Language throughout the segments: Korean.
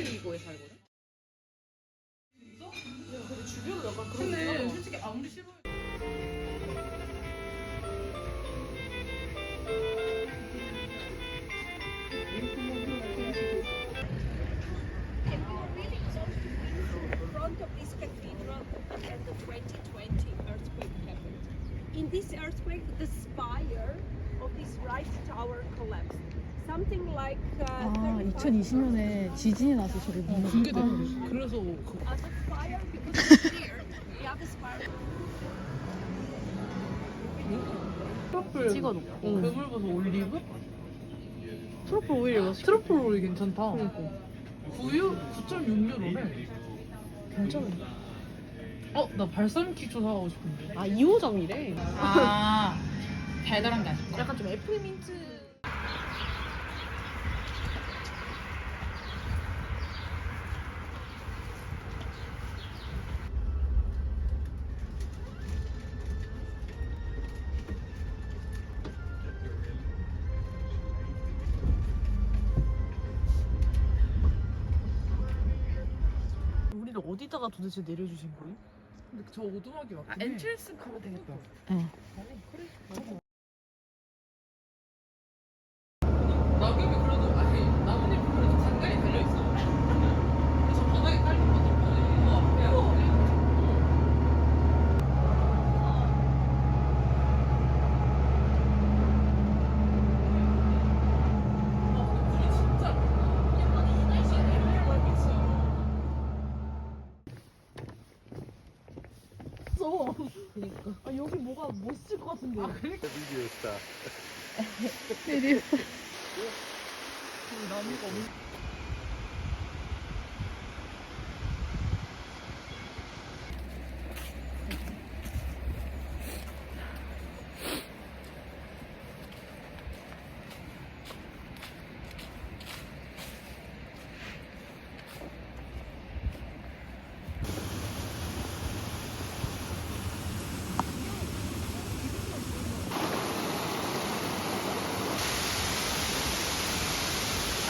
어디 이거에 살거든? Something like uh, 아, 35 2020년에 지진이 나서 저게 어, 무너졌 붕괴돼. 그래서 그 Uh, the spire, because it's here, the other spire. 트러플 찍어놓고. 응. 그물버섯 올리브? 트러플 오일 맛있 트러플 오일 괜찮다. 우유 9.6유로래. 괜찮아. 어, 나 발사믹 초 사가고 싶은데. 아, 2호점이래. 아, 달달한 게 아니고. 약간 좀 애플 민트. 우리를 어디다가 도대체 내려주신 거예요? 근데 저 오두막이 맞긴 아, 해. 엔트랜스 가면 되겠다. 낙엽이 그래도 아니 나뭇잎이 그래도 간간히 달려 있어. 그래서 바닥에 깔린 것도 편해. 이거 앞에 앞에. 아 근데 물이 진짜 무서워. 아, 여기 뭐가 멋있을 것 같은데. 아 그러니까 Video star. 나무가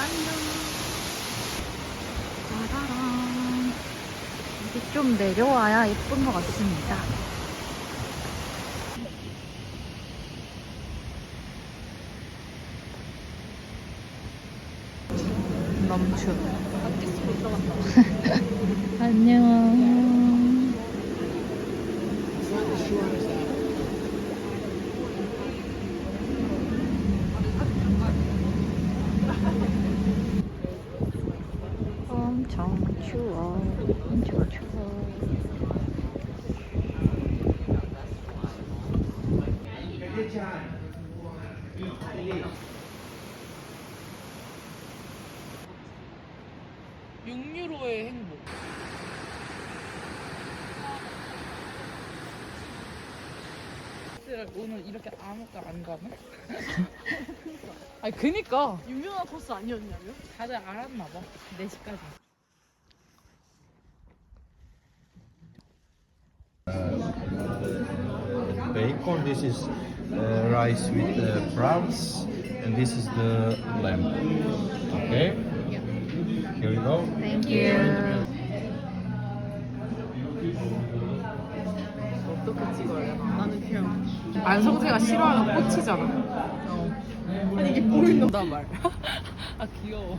엄청 짜라란. 이게 좀 내려와야 예쁜 것 같습니다. 멈춤. 안녕. 엄청 추워. 엄청 추워. 육유로의 행복. 오늘 이렇게 아무것도 안 가네? 아니 그니까 유명한 코스 아니었냐며? 다들 알았나 봐 4시까지 Bacon. This is uh, rice with uh, prawns, and this is the lamb. Okay. Here we go. 땡큐. 어떻게 찍어야 되나? 나는 그냥 안성재가 싫어하는 꽃이잖아 어. 아니 이게 보인다 말. 아 귀여워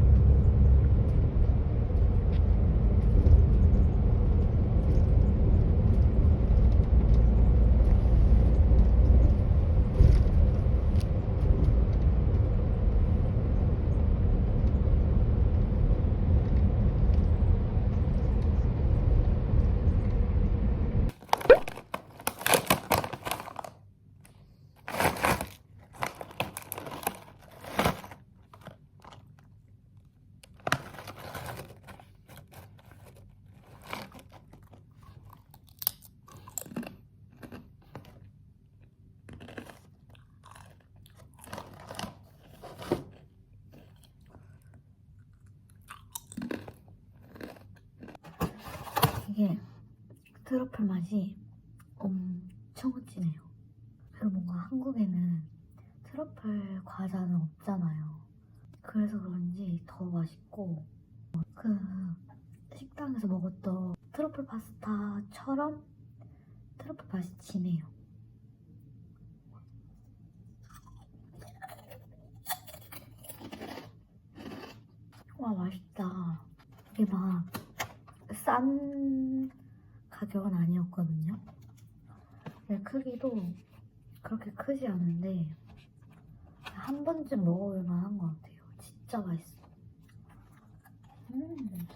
이게 트러플 맛이 엄청 진해요. 그리고 뭔가 한국에는 트러플 과자는 없잖아요. 그래서 그런지 더 맛있고 그 식당에서 먹었던 트러플 파스타처럼 트러플 맛이 진해요. 와 맛있다. 이게 막 싼 가격은 아니었거든요. 네, 크기도 그렇게 크지 않은데 한 번쯤 먹어볼 만한 것 같아요. 진짜 맛있어. 음.